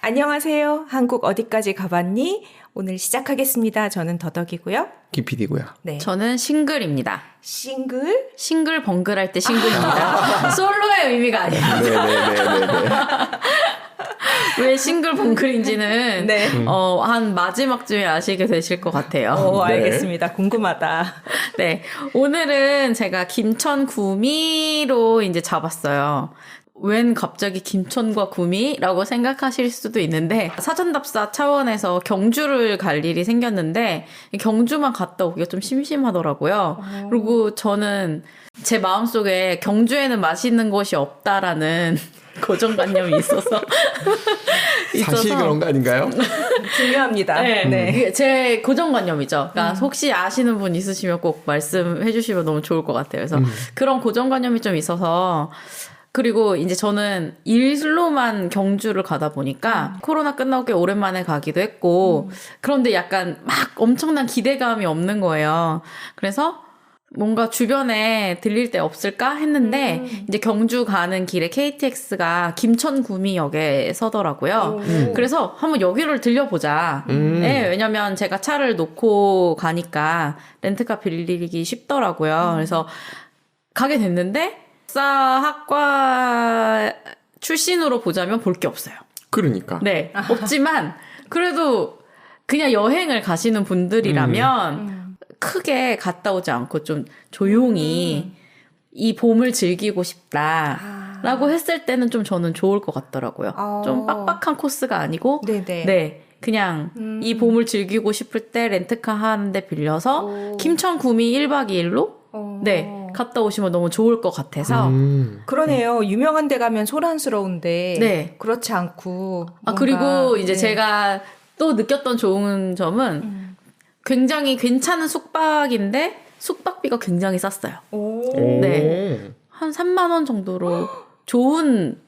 안녕하세요. 한국 어디까지 가봤니? 오늘 시작하겠습니다. 저는 더덕이고요. 김PD고요. 네. 저는 싱글입니다. 싱글? 싱글 번글 할 때 싱글입니다. 솔로의 의미가 아니에요. 네네네네네. 왜 싱글 번글인지는 네. 어, 한 마지막쯤에 아시게 되실 것 같아요. 오, 네. 알겠습니다. 궁금하다. 네. 오늘은 제가 김천 구미로 이제 잡았어요. 웬 갑자기 김천과 구미라고 생각하실 수도 있는데 사전답사 차원에서 경주를 갈 일이 생겼는데 경주만 갔다 오기가 좀 심심하더라고요. 그리고 저는 제 마음속에 경주에는 맛있는 곳이 없다라는 고정관념이 있어서 사실 그런 거 아닌가요? 중요합니다. 네, 네. 그게 제 고정관념이죠. 그러니까 혹시 아시는 분 있으시면 꼭 말씀해 주시면 너무 좋을 것 같아요. 그래서 그런 고정관념이 좀 있어서 그리고 이제 저는 일로만 경주를 가다 보니까 코로나 끝나고 꽤 오랜만에 가기도 했고 그런데 약간 막 엄청난 기대감이 없는 거예요. 그래서 뭔가 주변에 들릴 데 없을까 했는데 이제 경주 가는 길에 KTX가 김천구미역에 서더라고요. 오. 그래서 한번 여기를 들려보자. 음. 네, 왜냐면 제가 차를 놓고 가니까 렌트카 빌리기 쉽더라고요. 그래서 가게 됐는데 사학과 출신으로 보자면 볼 게 없어요. 그러니까. 네, 없지만 그래도 그냥 여행을 가시는 분들이라면 음. 크게 갔다 오지 않고 좀 조용히 이 봄을 즐기고 싶다 라고 아. 했을 때는 좀 저는 좋을 것 같더라고요. 어. 좀 빡빡한 코스가 아니고 네네. 네. 그냥 음. 이 봄을 즐기고 싶을 때 렌트카 하는데 빌려서 오. 김천 구미 1박 2일로 어. 네, 갔다 오시면 너무 좋을 것 같아서 음. 그러네요. 유명한 데 가면 소란스러운데 네. 그렇지 않고 아 뭔가, 그리고 이제 네. 제가 또 느꼈던 좋은 점은 음. 굉장히 괜찮은 숙박인데 숙박비가 굉장히 쌌어요. 오. 네. 한 3만 원 정도로 좋은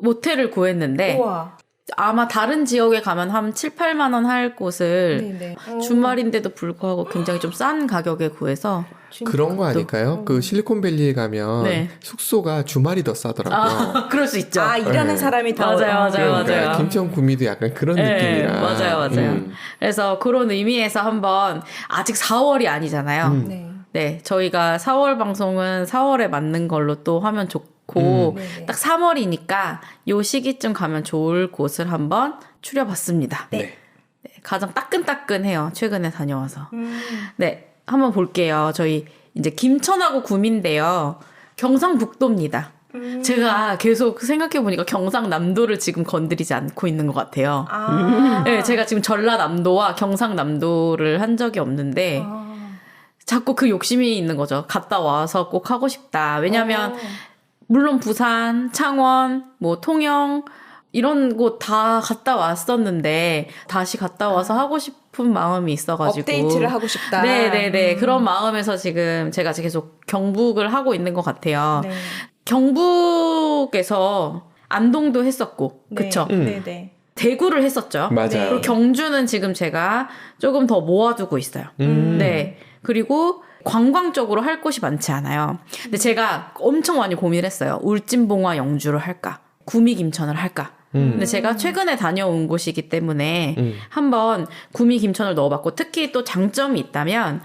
모텔을 구했는데 우와. 아마 다른 지역에 가면 한 7, 8만 원 할 곳을 네네. 어. 주말인데도 불구하고 굉장히 좀 싼 가격에 구해서 그런 거 아닐까요? 그 실리콘밸리에 가면 네. 숙소가 주말이 더 싸더라고요. 아, 그럴 수 있죠. 아 일하는 네. 사람이 더 맞아요, 맞아요, 그러니까 맞아요. 김천 구미도 약간 그런 네, 느낌이라. 맞아요, 맞아요. 음. 그래서 그런 의미에서 한번 아직 4월이 아니잖아요. 음. 네. 네, 저희가 4월 방송은 4월에 맞는 걸로 또 하면 좋고 네네. 딱 3월이니까 요 시기쯤 가면 좋을 곳을 한번 추려봤습니다. 네. 네, 가장 따끈따끈해요. 최근에 다녀와서. 음. 네, 한번 볼게요. 저희 이제 김천하고 구미인데요. 경상북도입니다. 음. 제가 계속 생각해보니까 경상남도를 지금 건드리지 않고 있는 것 같아요. 아. 네, 제가 지금 전라남도와 경상남도를 한 적이 없는데, 아. 자꾸 그 욕심이 있는 거죠. 갔다 와서 꼭 하고 싶다. 왜냐면, 어. 물론 부산, 창원, 뭐 통영, 이런 곳 다 갔다 왔었는데, 다시 갔다 와서 하고 싶은 마음이 있어가지고. 업데이트를 하고 싶다. 네네네. 음. 그런 마음에서 지금 제가 계속 경북을 하고 있는 것 같아요. 네. 경북에서 안동도 했었고, 네. 그쵸? 음. 네네. 대구를 했었죠. 맞아요. 그리고 경주는 지금 제가 조금 더 모아두고 있어요. 음. 네. 그리고 관광적으로 할 곳이 많지 않아요. 근데 제가 엄청 많이 고민을 했어요. 울진봉화 영주를 할까? 구미 김천을 할까? 음. 근데 제가 최근에 다녀온 곳이기 때문에 음. 한번 구미 김천을 넣어봤고 특히 또 장점이 있다면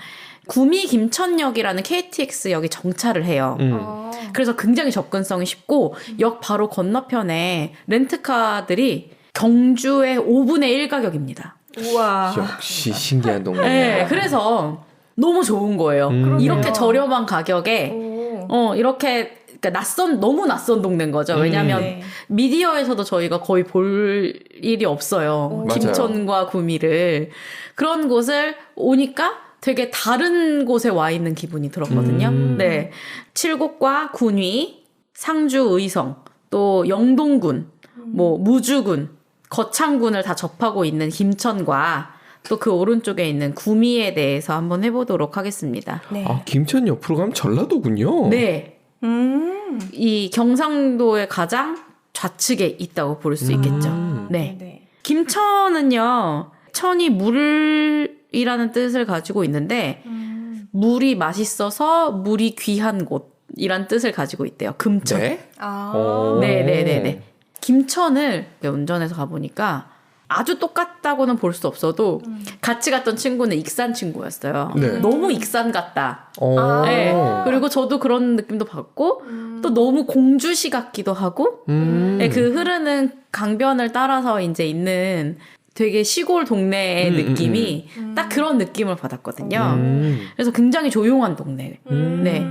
구미 김천역이라는 KTX역이 정차를 해요. 음. 아. 그래서 굉장히 접근성이 쉽고 역 바로 건너편에 렌트카들이 경주의 5분의 1 가격입니다. 우와. 역시 신기한 동네. 네, 그래서 너무 좋은 거예요. 음. 이렇게. 저렴한 가격에 오. 어 이렇게 그러니까 낯선 너무 낯선 동네인 거죠. 왜냐하면 네. 미디어에서도 저희가 거의 볼 일이 없어요. 오. 맞아요. 김천과 구미를 그런 곳을 오니까 되게 다른 곳에 와 있는 기분이 들었거든요. 음. 네, 칠곡과 군위, 상주 의성, 또 영동군, 뭐 무주군, 거창군을 다 접하고 있는 김천과 또 그 오른쪽에 있는 구미에 대해서 한번 해보도록 하겠습니다. 네. 아, 김천 옆으로 가면 전라도군요. 네, 음. 이 경상도의 가장 좌측에 있다고 볼 수 있겠죠. 음. 네. 네. 김천은요, 천이 물이라는 뜻을 가지고 있는데, 음. 물이 맛있어서 물이 귀한 곳이란 뜻을 가지고 있대요. 금천. 네. 아. 오. 네네네네. 김천을 이렇게 운전해서 가보니까 아주 똑같다고는 볼 수 없어도 같이 갔던 친구는 익산 친구였어요. 네. 너무 익산 같다. 어. 아. 네. 그리고 저도 그런 느낌도 받고 또 너무 공주시 같기도 하고 음. 네, 그 흐르는 강변을 따라서 이제 있는 되게 시골 동네의 음, 음, 느낌이 딱 그런 느낌을 받았거든요. 음. 그래서 굉장히 조용한 동네. 음. 네.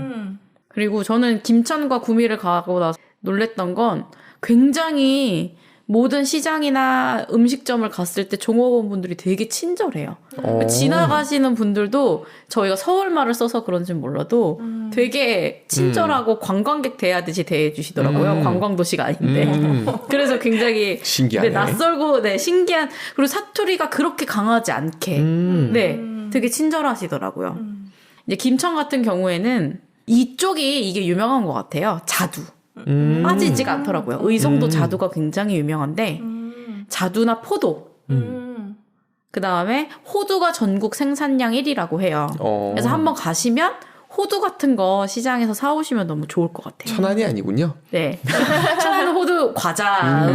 그리고 저는 김천과 구미를 가고 나서 놀랬던 건 굉장히 모든 시장이나 음식점을 갔을 때 종업원 분들이 되게 친절해요. 어. 지나가시는 분들도 저희가 서울말을 써서 그런지 몰라도 되게 친절하고 관광객 대하듯이 대해주시더라고요. 음. 관광도시가 아닌데. 음. 그래서 굉장히 신기하네. 네, 낯설고 네, 신기한 그리고 사투리가 그렇게 강하지 않게 음. 네, 되게 친절하시더라고요. 이제 김천 같은 경우에는 이쪽이 이게 유명한 것 같아요. 자두. 음. 빠지지가 않더라고요. 의성도 음. 자두가 굉장히 유명한데 자두나 포도. 그 다음에 호두가 전국 생산량 1위라고 해요. 어. 그래서 한번 가시면 호두 같은 거 시장에서 사오시면 너무 좋을 것 같아요. 천안이 아니군요. 네. 천안 호두 과자.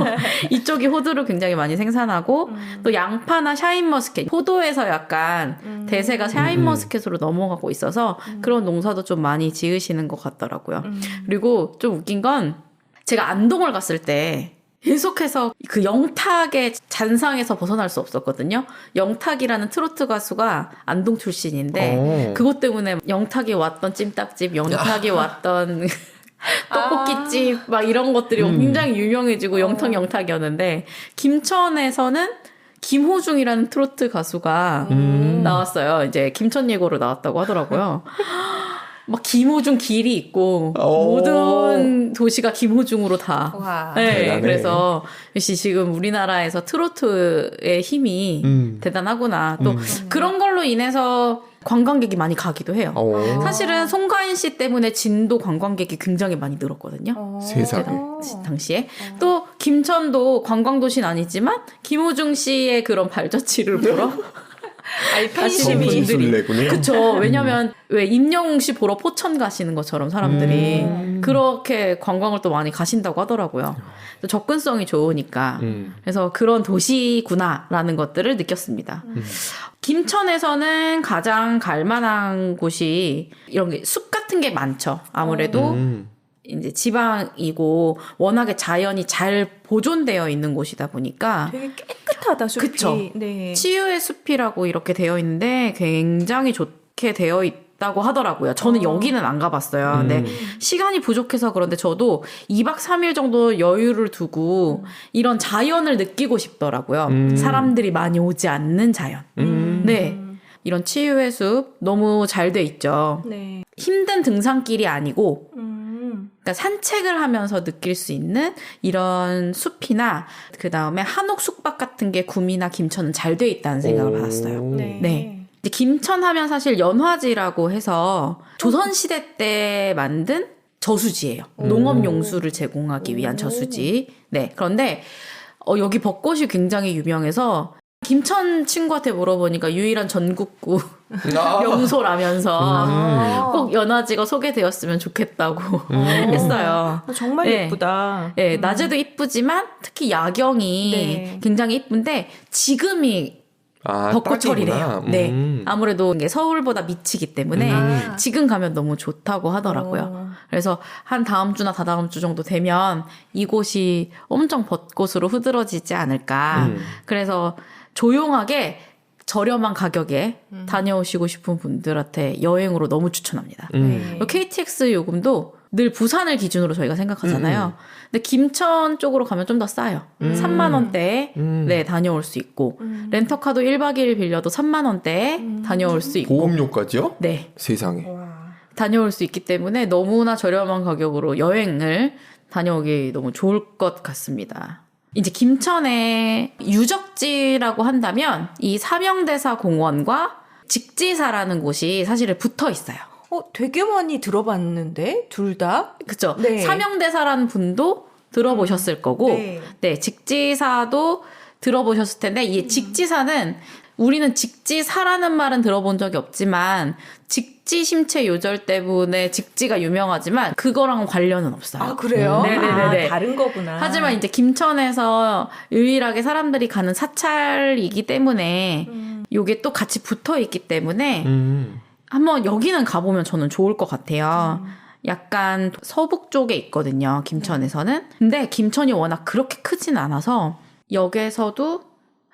이쪽이 호두를 굉장히 많이 생산하고 또 양파나 샤인머스켓. 포도에서 약간 대세가 샤인머스켓으로 넘어가고 있어서 그런 농사도 좀 많이 지으시는 것 같더라고요. 그리고 좀 웃긴 건 제가 안동을 갔을 때 계속해서 그 영탁의 잔상에서 벗어날 수 없었거든요. 영탁이라는 트로트 가수가 안동 출신인데 어. 그것 때문에 영탁이 왔던 찜닭집, 영탁이 왔던 떡볶이집 막 이런 것들이 음. 굉장히 유명해지고 영탁 영탁이었는데 김천에서는 김호중이라는 트로트 가수가 음. 나왔어요. 이제 김천 예고로 나왔다고 하더라고요. 막 김호중 길이 있고 오. 모든 도시가 김호중으로 다. 와. 네, 대단해. 그래서 역시 지금 우리나라에서 트로트의 힘이 음. 대단하구나. 또 음. 그런 걸로 인해서 관광객이 많이 가기도 해요. 어. 사실은 송가인 씨 때문에 진도 관광객이 굉장히 많이 늘었거든요. 어. 세상에. 그 당시에 또 김천도 관광도시는 아니지만 김호중 씨의 그런 발자취를 보러 아니 팬심이. 그쵸 왜냐면 왜 임영웅 씨 보러 포천 가시는 것처럼 사람들이 음. 그렇게 관광을 또 많이 가신다고 하더라고요 또 접근성이 좋으니까 음. 그래서 그런 도시구나라는 것들을 느꼈습니다. 김천에서는 가장 갈만한 곳이 이런 게 숲 같은 게 많죠. 아무래도 음. 이제 지방이고 워낙에 자연이 잘 보존되어 있는 곳이다 보니까 되게 깨끗하다 숲이. 그쵸. 네. 치유의 숲이라고 이렇게 되어 있는데 굉장히 좋게 되어 있다고 하더라고요. 저는 어. 여기는 안 가봤어요. 근데 음. 시간이 부족해서 그런데 저도 2박 3일 정도 여유를 두고 이런 자연을 느끼고 싶더라고요. 음. 사람들이 많이 오지 않는 자연. 음. 네. 이런 치유의 숲 너무 잘 돼 있죠. 네. 힘든 등산길이 아니고 음. 그러니까 산책을 하면서 느낄 수 있는 이런 숲이나 그 다음에 한옥 숙박 같은 게 구미나 김천은 잘 돼 있다는 생각을 오. 받았어요. 네. 네. 이제 김천 하면 사실 연화지라고 해서 조선 시대 때 만든 저수지예요. 음. 농업 용수를 제공하기 위한 오. 저수지. 네. 그런데 어, 여기 벚꽃이 굉장히 유명해서 김천 친구한테 물어보니까 유일한 전국구 아. 명소라면서 아. 꼭 연화지가 소개되었으면 좋겠다고 음. 했어요. 아, 정말 네. 예쁘다. 네, 낮에도 이쁘지만 특히 야경이 네. 굉장히 이쁜데 지금이 아, 벚꽃철이래요. 네. 음. 아무래도 이게 서울보다 미치기 때문에 아. 지금 가면 너무 좋다고 하더라고요. 어. 그래서 한 다음 주나 다다음 주 정도 되면 이곳이 엄청 벚꽃으로 흐드러지지 않을까. 음. 그래서 조용하게 저렴한 가격에 음. 다녀오시고 싶은 분들한테 여행으로 너무 추천합니다. 음. 네. KTX 요금도 늘 부산을 기준으로 저희가 생각하잖아요. 근데 김천 쪽으로 가면 좀 더 싸요. 음. 3만 원대에 음. 네, 다녀올 수 있고 음. 렌터카도 1박 2일 빌려도 3만 원대에 음. 다녀올 수 있고 보험료까지요? 네, 세상에. 와. 다녀올 수 있기 때문에 너무나 저렴한 가격으로 여행을 다녀오기 너무 좋을 것 같습니다. 이제 김천의 유적지라고 한다면 이 사명대사 공원과 직지사라는 곳이 사실은 붙어 있어요. 어, 되게 많이 들어봤는데 둘 다. 그쵸? 네. 사명대사라는 분도 들어보셨을 거고, 네. 네, 직지사도 들어보셨을 텐데, 이 직지사는 우리는 직지사라는 말은 들어본 적이 없지만 직지 심체 요절 때문에 직지가 유명하지만 그거랑 관련은 없어요. 아 그래요? 네네네네. 아, 다른 거구나. 하지만 이제 김천에서 유일하게 사람들이 가는 사찰이기 때문에 음. 요게 또 같이 붙어 있기 때문에 음. 한번 여기는 가보면 저는 좋을 것 같아요. 약간 서북 쪽에 있거든요, 김천에서는. 근데 김천이 워낙 그렇게 크진 않아서 역에서도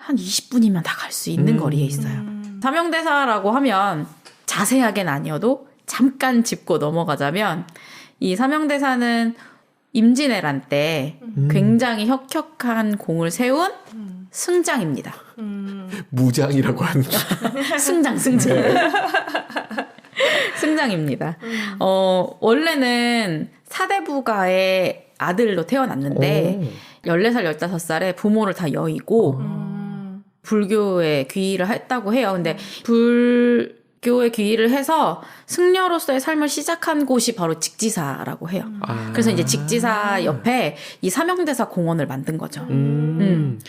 한 20분이면 다 갈 수 있는 음. 거리에 있어요. 음. 삼형대사라고 하면 자세하게는 아니어도 잠깐 짚고 넘어가자면 이 삼형대사는 임진왜란 때 음. 굉장히 혁혁한 공을 세운 음. 승장입니다. 음. 무장이라고 하는. 승장, 승장. 승장입니다. 어, 원래는 사대부가의 아들로 태어났는데, 14살, 15살에 부모를 다 여의고, 음. 불교에 귀의를 했다고 해요. 근데 불교에 귀의를 해서 승려로서의 삶을 시작한 곳이 바로 직지사라고 해요. 아. 그래서 이제 직지사 옆에 이 삼형대사 공원을 만든 거죠. 음. 음.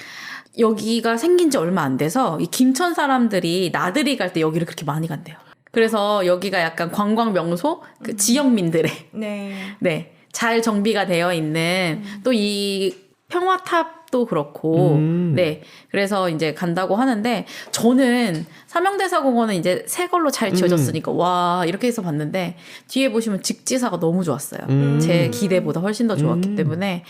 여기가 생긴 지 얼마 안 돼서 이 김천 사람들이 나들이 갈 때 여기를 그렇게 많이 간대요. 그래서 여기가 약간 관광 명소 그 지역민들의 네. 네. 잘 정비가 되어 있는 또이 평화탑도 그렇고 음. 네. 그래서 이제 간다고 하는데 저는 삼형대사 공원은 이제 새 걸로 잘 지어졌으니까 와 이렇게 해서 봤는데 뒤에 보시면 직지사가 너무 좋았어요. 음. 제 기대보다 훨씬 더 좋았기 음. 때문에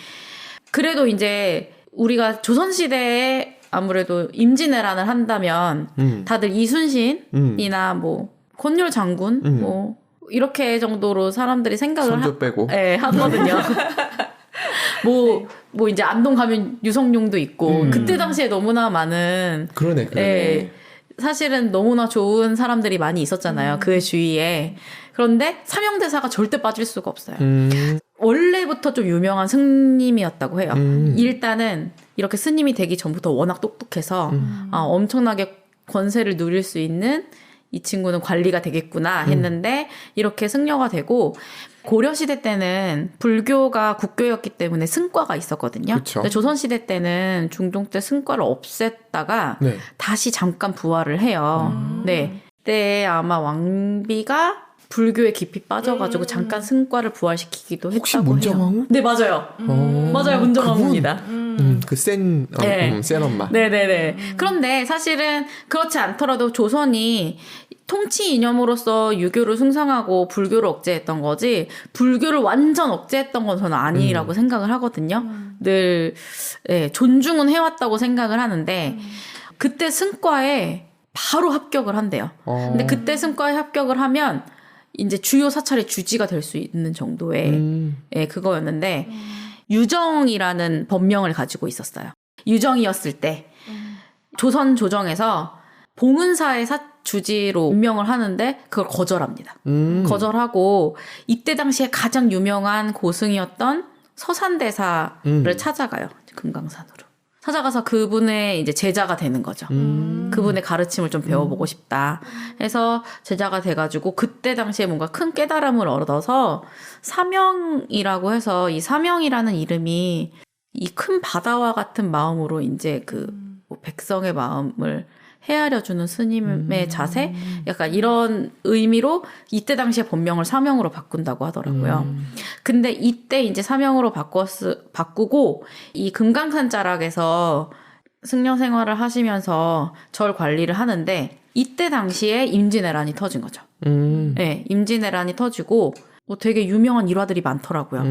그래도 이제 우리가 조선시대에 아무래도 임진왜란을 한다면 음. 다들 이순신이나 음. 뭐 권율 장군 음. 뭐 이렇게 정도로 사람들이 생각을 하, 빼고. 네, 하거든요. 뭐, 뭐 이제 안동 가면 유성룡도 있고 음. 그때 당시에 너무나 많은 그러네, 그러네. 예, 사실은 너무나 좋은 사람들이 많이 있었잖아요. 그의 주위에. 그런데 삼형대사가 절대 빠질 수가 없어요. 음. 원래부터 좀 유명한 스님이었다고 해요. 음. 일단은 이렇게 스님이 되기 전부터 워낙 똑똑해서 음. 아, 엄청나게 권세를 누릴 수 있는 이 친구는 관리가 되겠구나 했는데 이렇게 승려가 되고 고려 시대 때는 불교가 국교였기 때문에 승과가 있었거든요. 그쵸. 근데 조선 시대 때는 중종 때 승과를 없앴다가 네. 다시 잠깐 부활을 해요. 음. 네. 그때 아마 왕비가 불교에 깊이 빠져가지고 음. 잠깐 승과를 부활시키기도 했다고 혹시 해요. 문정왕후? 네 맞아요. 어. 맞아요 문정왕후입니다. 음. 음, 그 센, 어, 네. 음, 센 엄마. 네네네. 그런데 사실은 그렇지 않더라도 조선이 통치 이념으로서 유교를 숭상하고 불교를 억제했던 거지 불교를 완전 억제했던 건 저는 아니라고 음. 생각을 하거든요. 음. 늘 예, 존중은 해왔다고 생각을 하는데 그때 승과에 바로 합격을 한대요. 어. 근데 그때 승과에 합격을 하면 이제 주요 사찰의 주지가 될 수 있는 정도의 음. 예, 그거였는데 유정이라는 법명을 가지고 있었어요. 유정이었을 때 조선 조정에서 봉은사의 사 주지로 임명을 하는데 그걸 거절합니다. 음. 거절하고 이때 당시에 가장 유명한 고승이었던 서산대사를 음. 찾아가요. 금강산으로. 찾아가서 그분의 이제 제자가 되는 거죠. 음. 그분의 가르침을 좀 배워보고 싶다. 해서 제자가 돼가지고 그때 당시에 뭔가 큰 깨달음을 얻어서 사명이라고 해서 이 사명이라는 이름이 이 큰 바다와 같은 마음으로 이제 그뭐 백성의 마음을 헤아려주는 스님의 자세? 약간 이런 의미로 이때 당시에 본명을 사명으로 바꾼다고 하더라고요. 음. 근데 이때 이제 사명으로 바꿨, 바꾸고 이 금강산 자락에서 승려 생활을 하시면서 절 관리를 하는데 이때 당시에 임진왜란이 터진 거죠. 음. 네, 임진왜란이 터지고 뭐 되게 유명한 일화들이 많더라고요. 음.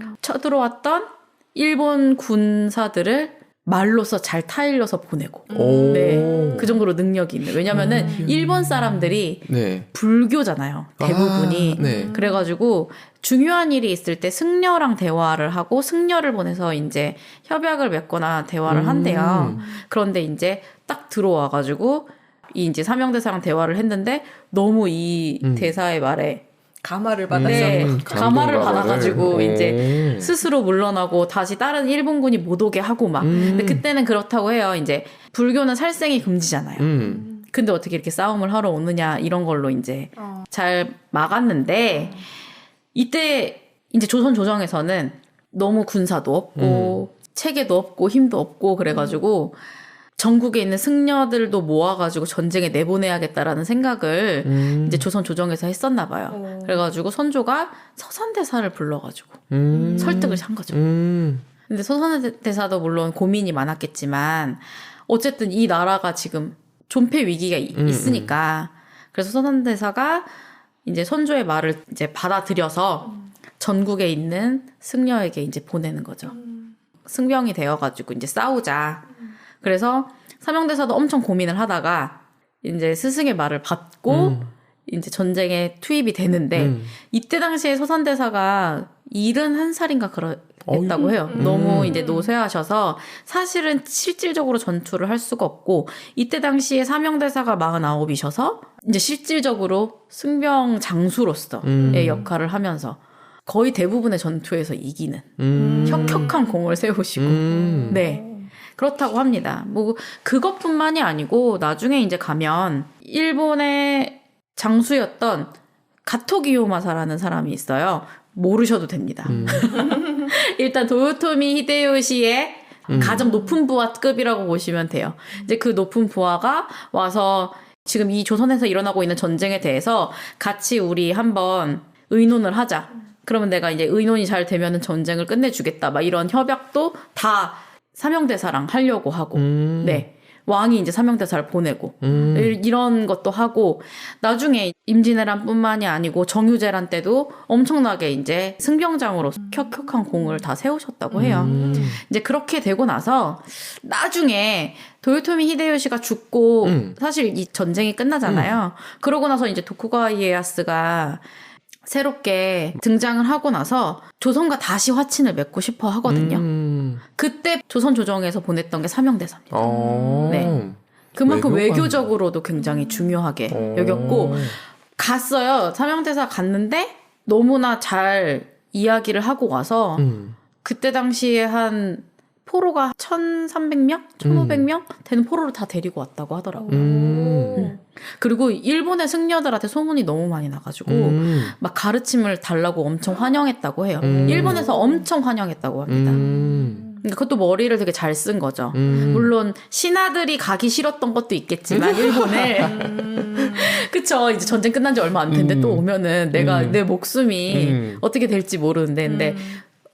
음. 쳐들어왔던 일본 군사들을 말로서 잘 타일러서 보내고 오. 네, 그 정도로 능력이 있는. 왜냐면은 일본 사람들이 네. 불교잖아요. 대부분이. 아, 네. 그래가지고 중요한 일이 있을 때 승려랑 대화를 하고 승려를 보내서 이제 협약을 맺거나 대화를 음. 한대요. 그런데 이제 딱 들어와가지고 이 이제 삼형대사랑 대화를 했는데 너무 이 음. 대사의 말에 가마를 받았어. 네. 음, 가마를 감동 받아가지고 가마를. 이제 오. 스스로 물러나고 다시 다른 일본군이 못 오게 하고 막. 음. 근데 그때는 그렇다고 해요. 이제 불교는 살생이 금지잖아요. 음. 근데 어떻게 이렇게 싸움을 하러 오느냐 이런 걸로 이제 어. 잘 막았는데 이때 이제 조선 조정에서는 너무 군사도 없고 체계도 없고 힘도 없고 그래가지고 전국에 있는 승려들도 모아가지고 전쟁에 내보내야겠다라는 생각을 음. 이제 조선 조정에서 했었나 봐요. 어. 그래가지고 선조가 서산 대사를 불러가지고 음. 설득을 한 거죠. 음. 근데 서산 대사도 물론 고민이 많았겠지만 어쨌든 이 나라가 지금 존폐 위기가 이- 음, 있으니까 그래서 서산 대사가 이제 선조의 말을 이제 받아들여서 전국에 있는 승려에게 이제 보내는 거죠. 승병이 되어가지고 이제 싸우자. 그래서 사명대사도 엄청 고민을 하다가 이제 스승의 말을 받고 음. 이제 전쟁에 투입이 되는데 음. 이때 당시에 서산대사가 71살인가 그랬다고. 해요. 음. 너무 이제 노쇠하셔서 사실은 실질적으로 전투를 할 수가 없고 이때 당시에 사명대사가 49이셔서 이제 실질적으로 승병 장수로서의 음. 역할을 하면서 거의 대부분의 전투에서 이기는 음. 혁혁한 공을 세우시고 음. 네. 그렇다고 합니다. 뭐 그것뿐만이 아니고 나중에 이제 가면 일본의 장수였던 가토기요마사라는 사람이 있어요. 모르셔도 됩니다. 음. 일단 도요토미 히데요시의 음. 가장 높은 부하급이라고 보시면 돼요. 이제 그 높은 부하가 와서 지금 이 조선에서 일어나고 있는 전쟁에 대해서 같이 우리 한번 의논을 하자. 그러면 내가 이제 의논이 잘 되면은 전쟁을 끝내주겠다. 막 이런 협약도 다 사명대사랑 하려고 하고, 음. 네. 왕이 이제 사명대사를 보내고, 음. 이- 이런 것도 하고 나중에 임진왜란 뿐만이 아니고 정유재란 때도 엄청나게 이제 승병장으로 혁혁한 공을 다 세우셨다고 해요. 음. 이제 그렇게 되고 나서 나중에 도요토미 히데요시가 죽고 음. 사실 이 전쟁이 끝나잖아요. 그러고 나서 이제 도쿠가와 이에야스가 새롭게 등장을 하고 나서 조선과 다시 화친을 맺고 싶어 하거든요. 음. 그때 조선 조정에서 보냈던 게 사명대사입니다. 어. 네. 그만큼 외교관. 외교적으로도 굉장히 중요하게 어. 여겼고 갔어요. 사명대사 갔는데 너무나 잘 이야기를 하고 와서 음. 그때 당시에 한 포로가 1,300명, 1,500명 되는 포로를 다 데리고 왔다고 하더라고요. 음. 그리고 일본의 승려들한테 소문이 너무 많이 나가지고 음. 막 가르침을 달라고 엄청 환영했다고 해요. 음. 일본에서 엄청 환영했다고 합니다. 음. 그러니까 그것도 머리를 되게 잘 쓴 거죠. 음. 물론 신하들이 가기 싫었던 것도 있겠지만 일본에 그쵸 이제 전쟁 끝난 지 얼마 안 됐는데 음. 또 오면은 내가 음. 내 목숨이 음. 어떻게 될지 모르는데 근데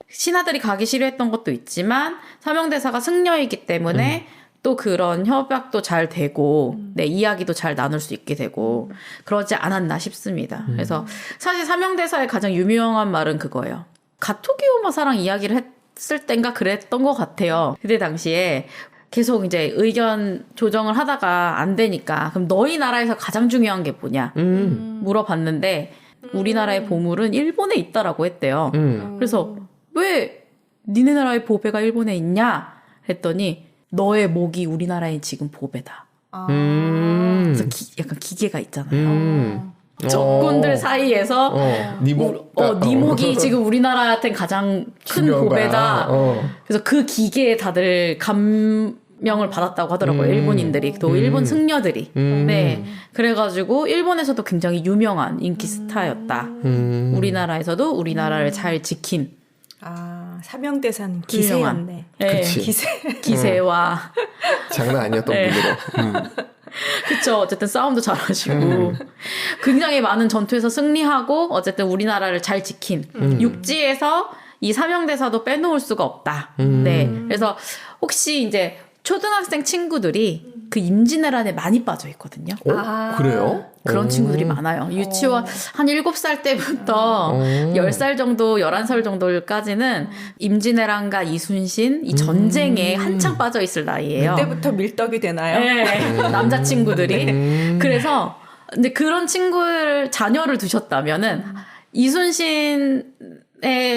신하들이 가기 싫어했던 것도 있지만 사명대사가 승려이기 때문에 또 그런 협약도 잘 되고 내 이야기도 잘 나눌 수 있게 되고 그러지 않았나 싶습니다. 그래서 사실 사명대사의 가장 유명한 말은 그거예요. 가토기오마 사랑 이야기를 했 을 땐가 그랬던 것 같아요. 그때 당시에 계속 이제 의견 조정을 하다가 안 되니까 그럼 너희 나라에서 가장 중요한 게 뭐냐 음. 물어봤는데 우리나라의 보물은 일본에 있다라고 했대요. 음. 그래서 왜 니네 나라의 보배가 일본에 있냐 했더니 너의 목이 우리나라에 지금 보배다. 아. 음. 그래서 기- 약간 기계가 있잖아요. 음. 적군들 어. 사이에서 어. 네 목. 어, 네 목이 지금 우리나라한테 가장 큰 보배다. 어. 그래서 그 기계에 다들 감 명을 받았다고 하더라고요. 음. 일본인들이 또 음. 일본 승려들이. 음. 네. 그래가지고 일본에서도 굉장히 유명한 인기 스타였다. 음. 우리나라에서도 우리나라를 잘 지킨 아, 사명대사는. 기세였네. 네. 기세. 기세와 장난 아니었던 네. 분으로. 음. 그쵸 어쨌든 싸움도 잘하시고 굉장히 많은 전투에서 승리하고 어쨌든 우리나라를 잘 지킨 육지에서 이 사명대사도 빼놓을 수가 없다. 음. 네, 그래서 혹시 이제 초등학생 친구들이 그 임진왜란에 많이 빠져 있거든요. 어? 아. 그래요? 그런 어. 친구들이 많아요. 유치원 한 7살 때부터 어. 10살 정도, 11살 정도까지는 임진왜란과 이순신 이 전쟁에 한창 빠져 있을 나이예요. 그때부터 밀떡이 되나요? 네, 남자친구들이. 음. 그래서 근데 그런 친구를 자녀를 두셨다면은 이순신에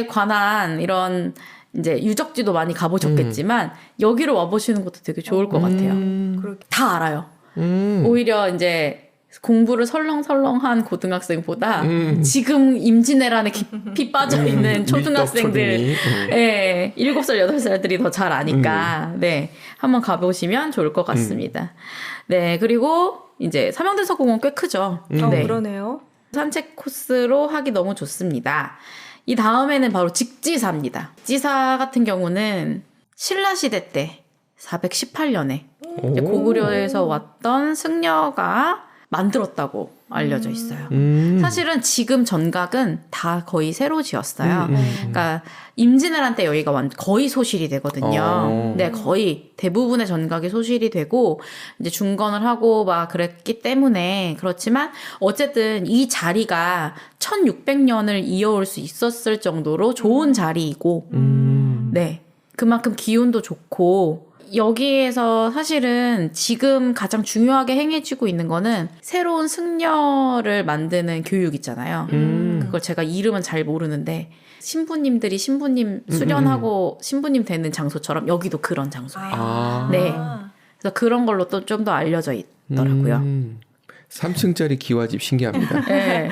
관한 이런 이제 유적지도 많이 가보셨겠지만 여기로 와보시는 것도 되게 좋을 것 같아요. 음. 그렇게. 다 알아요. 음. 오히려 이제 공부를 설렁설렁한 고등학생보다 음. 지금 임진왜란에 깊이 빠져 있는 음. 초등학생들. 음. 예, 일곱 살 여덟 살들이 더 잘 아니까, 네, 한번 가보시면 좋을 것 같습니다. 네, 그리고 이제 삼양대사 공원 꽤 크죠. 음. 어, 네, 그러네요. 산책 코스로 하기 너무 좋습니다. 이 다음에는 바로 직지사입니다. 직지사 같은 경우는 신라 시대 때 418년에 이제 오. 고구려에서 왔던 승려가 만들었다고 알려져 있어요. 음. 사실은 지금 전각은 다 거의 새로 지었어요. 음, 음. 그러니까 임진왜란 때 여기가 완 거의 소실이 되거든요. 어. 네, 거의 대부분의 전각이 소실이 되고 이제 중건을 하고 막 그랬기 때문에 그렇지만 어쨌든 이 자리가 1600년을 이어올 수 있었을 정도로 좋은 자리이고 음. 네. 그만큼 기운도 좋고 여기에서 사실은 지금 가장 중요하게 행해지고 있는 거는 새로운 승려를 만드는 교육 있잖아요. 음. 그걸 제가 이름은 잘 모르는데 신부님들이 신부님 수련하고 신부님 되는 장소처럼 여기도 그런 장소예요. 아. 네. 그래서 그런 걸로 또 좀 더 알려져 있더라고요. 음. 3층짜리 기와집 신기합니다. 네.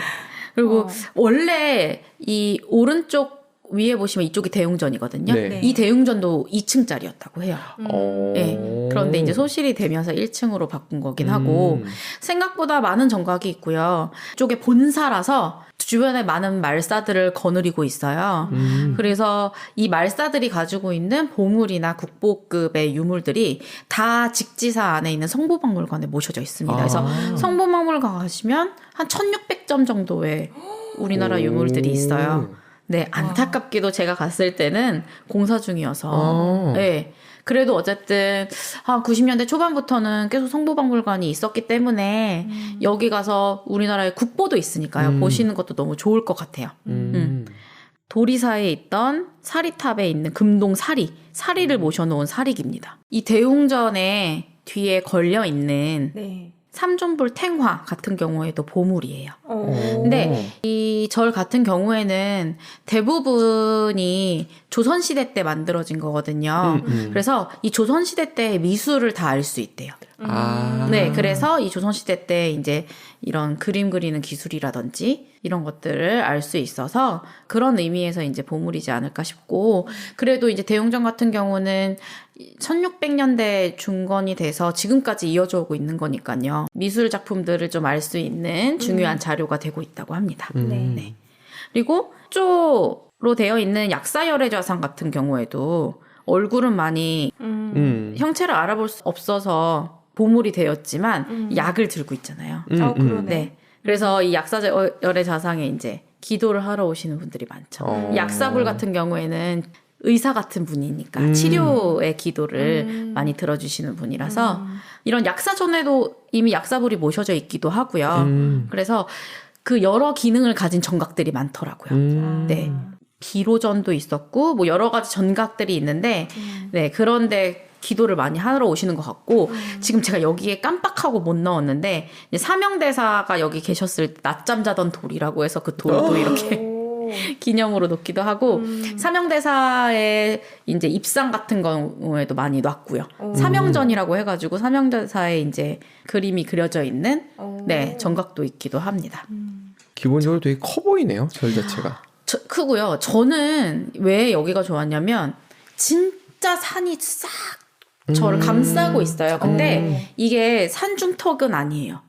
그리고 어. 원래 이 오른쪽 위에 보시면 이쪽이 대웅전이거든요. 네. 네. 이 대웅전도 2층짜리였다고 해요. 어. 네. 그런데 이제 소실이 되면서 1층으로 바꾼 거긴 하고 음. 생각보다 많은 정각이 있고요. 이쪽에 본사라서 주변에 많은 말사들을 거느리고 있어요. 음. 그래서 이 말사들이 가지고 있는 보물이나 국보급의 유물들이 다 직지사 안에 있는 성보박물관에 모셔져 있습니다. 그래서 아. 성보박물관 가시면 한 1600점 정도의 우리나라 유물들이 있어요. 네, 안타깝게도 제가 갔을 때는 공사 중이어서. 아. 네. 그래도 어쨌든 한 90년대 초반부터는 계속 성보박물관이 있었기 때문에 여기 가서 우리나라의 국보도 있으니까요. 음. 보시는 것도 너무 좋을 것 같아요. 음. 도리사에 있던 사리탑에 있는 금동 사리, 사리를 모셔놓은 사리기입니다. 이 대웅전에 뒤에 걸려 있는 네. 삼존불 탱화 같은 경우에도 보물이에요. 어. 근데 이 절 같은 경우에는 대부분이 조선시대 때 만들어진 거거든요. 음, 음. 그래서 이 조선시대 때 미술을 다 알 수 있대요. 아. 네, 그래서 이 조선시대 때 이제 이런 그림 그리는 기술이라든지 이런 것들을 알 수 있어서 그런 의미에서 이제 보물이지 않을까 싶고, 그래도 이제 대웅전 같은 경우는 1600년대 중건이 돼서 지금까지 이어져 오고 있는 거니까요. 미술 작품들을 좀 알 수 있는 중요한 자료가 되고 있다고 합니다. 음. 네. 네. 그리고 쪼로 되어 있는 약사열애 좌상 같은 경우에도 얼굴은 많이 음. 음. 형체를 알아볼 수 없어서 보물이 되었지만 음. 약을 들고 있잖아요. 음, 어, 음. 그러네. 네. 그래서 이 약사열의 자상에 이제 기도를 하러 오시는 분들이 많죠. 어. 약사불 같은 경우에는 의사 같은 분이니까 음. 치료의 기도를 음. 많이 들어주시는 분이라서 음. 이런 약사전에도 이미 약사불이 모셔져 있기도 하고요. 음. 그래서 그 여러 기능을 가진 정각들이 많더라고요. 음. 네. 비로전도 있었고 뭐 여러 가지 전각들이 있는데 음. 네 그런데 기도를 많이 하러 오시는 것 같고 지금 제가 여기에 깜빡하고 못 넣었는데 이제 사명대사가 여기 계셨을 때 낮잠 자던 돌이라고 해서 그 돌도 이렇게 오. 기념으로 놓기도 하고 음. 사명대사의 이제 입상 같은 경우에도 많이 놨고요. 오. 사명전이라고 해가지고 사명대사에 이제 그림이 그려져 있는 오. 네 정각도 있기도 합니다. 음. 기본적으로 되게 커 보이네요. 절 자체가. 저, 크고요. 저는 왜 여기가 좋았냐면 진짜 산이 싹 저를 음. 감싸고 있어요. 근데 어. 이게 산중턱은 아니에요.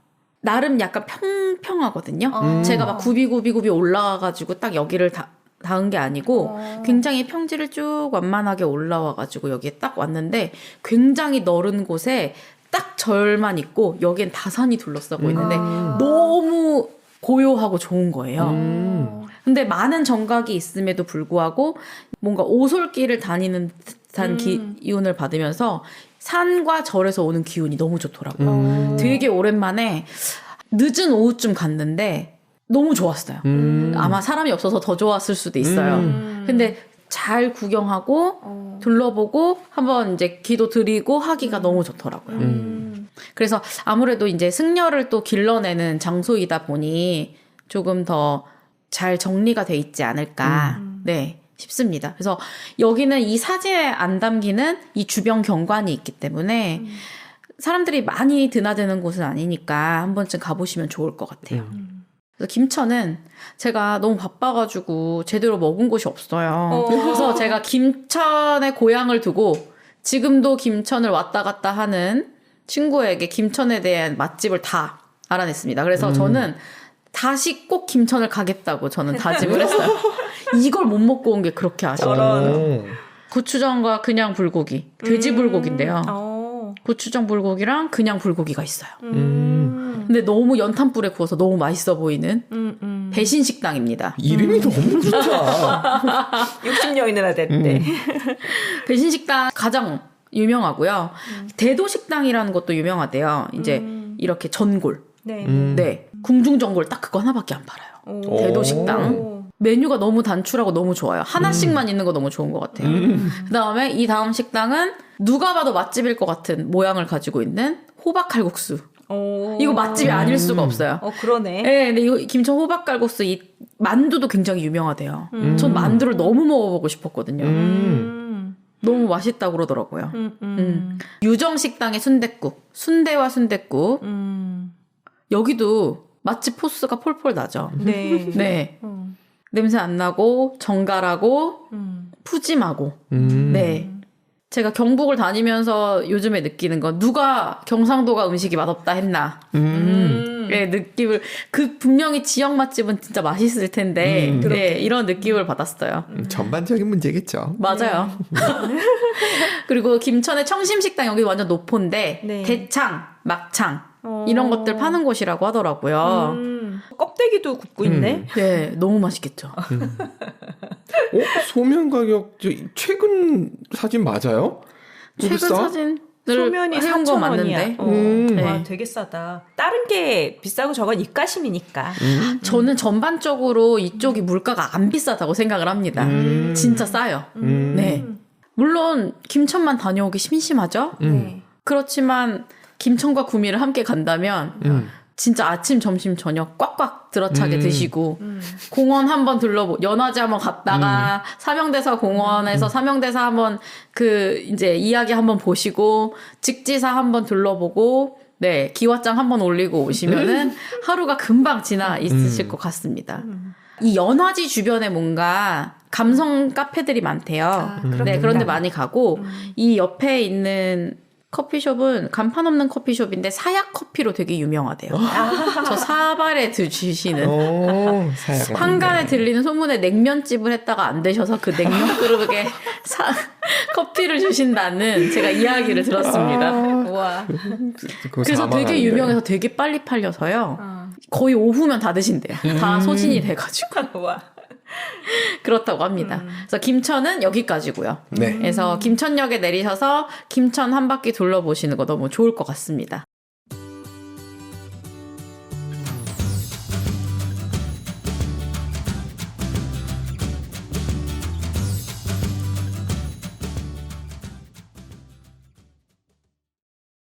나름 약간 평평하거든요. 어. 제가 막 굽이굽이굽이 올라와가지고 딱 여기를 다, 닿은 게 아니고 어. 굉장히 평지를 쭉 완만하게 올라와가지고 여기에 딱 왔는데 굉장히 넓은 곳에 딱 절만 있고 여기엔 다 산이 둘러싸고 있는데 아. 너무 고요하고 좋은 거예요. 음. 근데 많은 정각이 있음에도 불구하고 뭔가 오솔길을 다니는 듯한 음. 기운을 받으면서 산과 절에서 오는 기운이 너무 좋더라고요. 음. 되게 오랜만에 늦은 오후쯤 갔는데 너무 좋았어요. 음. 아마 사람이 없어서 더 좋았을 수도 있어요. 음. 근데 잘 구경하고 어. 둘러보고 한번 이제 기도 드리고 하기가 너무 좋더라고요. 음. 그래서 아무래도 이제 승려를 또 길러내는 장소이다 보니 조금 더 잘 정리가 돼 있지 않을까, 음. 네, 싶습니다. 그래서 여기는 이 사진에 안 담기는 이 주변 경관이 있기 때문에 음. 사람들이 많이 드나드는 곳은 아니니까 한 번쯤 가보시면 좋을 것 같아요. 음. 그래서 김천은 제가 너무 바빠가지고 제대로 먹은 곳이 없어요. 어. 그래서 제가 김천에 고향을 두고 지금도 김천을 왔다 갔다 하는 친구에게 김천에 대한 맛집을 다 알아냈습니다. 그래서 음. 저는 다시 꼭 김천을 가겠다고 저는 다짐을 했어요. 이걸 못 먹고 온 게 그렇게 아쉬워요. 고추장과 그냥 불고기, 돼지 불고기인데요. 어. 고추장 불고기랑 그냥 불고기가 있어요. 음. 근데 너무 연탄불에 구워서 너무 맛있어 보이는 음, 음. 배신 식당입니다. 이름이 너무 그렇다. 60년이나 됐대. 배신 식당 가장 유명하고요. 대도 식당이라는 것도 유명하대요. 이제 음. 이렇게 전골. 네. 음. 네. 궁중 전골 딱 그거 하나밖에 안 팔아요. 오. 대도 식당. 오. 메뉴가 너무 단출하고 너무 좋아요. 하나씩만 있는 거 너무 좋은 것 같아요. 음. 그 다음에 이 다음 식당은 누가 봐도 맛집일 것 같은 모양을 가지고 있는 호박 칼국수. 오. 이거 맛집이 아닐 수가 없어요. 어 그러네. 네, 근데 이거 김천 호박 칼국수 이 만두도 굉장히 유명하대요. 전 만두를 너무 먹어보고 싶었거든요. 음. 너무 맛있다고 그러더라고요. 음. 음. 음. 유정 식당의 순댓국, 순대와 순댓국. 음. 여기도 맛집 포스가 폴폴 나죠. 네. 네. 음. 냄새 안 나고 정갈하고 음. 푸짐하고. 음. 네. 제가 경북을 다니면서 요즘에 느끼는 건 누가 경상도가 음식이 맛없다 했나. 음. 의 느낌을 그 분명히 지역 맛집은 진짜 맛있을 텐데 음. 네, 이런 느낌을 받았어요. 음, 전반적인 문제겠죠. 맞아요. 그리고 김천의 청심식당 여기 완전 노포인데 네. 대창, 막창 어. 이런 것들 파는 곳이라고 하더라고요. 음. 껍데기도 굽고 있네. 네, 너무 맛있겠죠. 어? 소면 가격 저 최근 사진 맞아요? 최근 비싸? 사진을 소면이 해온 거 4천 맞는데 원이야. 어. 음. 네. 와, 되게 싸다. 다른 게 비싸고 저건 입가심이니까. 음. 저는 전반적으로 이쪽이 물가가 안 비싸다고 생각을 합니다. 음. 진짜 싸요. 음. 네. 물론 김천만 다녀오기 심심하죠. 네. 그렇지만 김천과 구미를 함께 간다면 음. 진짜 아침, 점심, 저녁 꽉꽉 들어차게 음. 드시고 음. 공원 한번 둘러보 연화제 한번 갔다가 음. 사명대사 공원에서 사명대사 한번 그 이제 이야기 한번 보시고 직지사 한번 둘러보고 네 기와장 한번 올리고 오시면은 음. 하루가 금방 지나 있으실 것 같습니다. 이 연화지 주변에 뭔가 감성 카페들이 많대요. 아, 네. 그런데 많이 가고 음. 이 옆에 있는 커피숍은 간판 없는 커피숍인데 사약 커피로 되게 유명하대요. 저 사발에 드시는 오, 사약. 한간에 들리는 소문에 냉면집을 했다가 안 되셔서 그 냉면 그릇에 사, 커피를 주신다는 제가 이야기를 들었습니다. 와. 그거 그래서. 되게 유명해서 되게 빨리 팔려서요. 어. 거의 오후면 다 드신대요. 다 소진이 돼가지고 와. 그렇다고 합니다. 그래서 김천은 여기까지고요. 네. 그래서 김천역에 내리셔서 김천 한 바퀴 둘러보시는 거 너무 좋을 것 같습니다.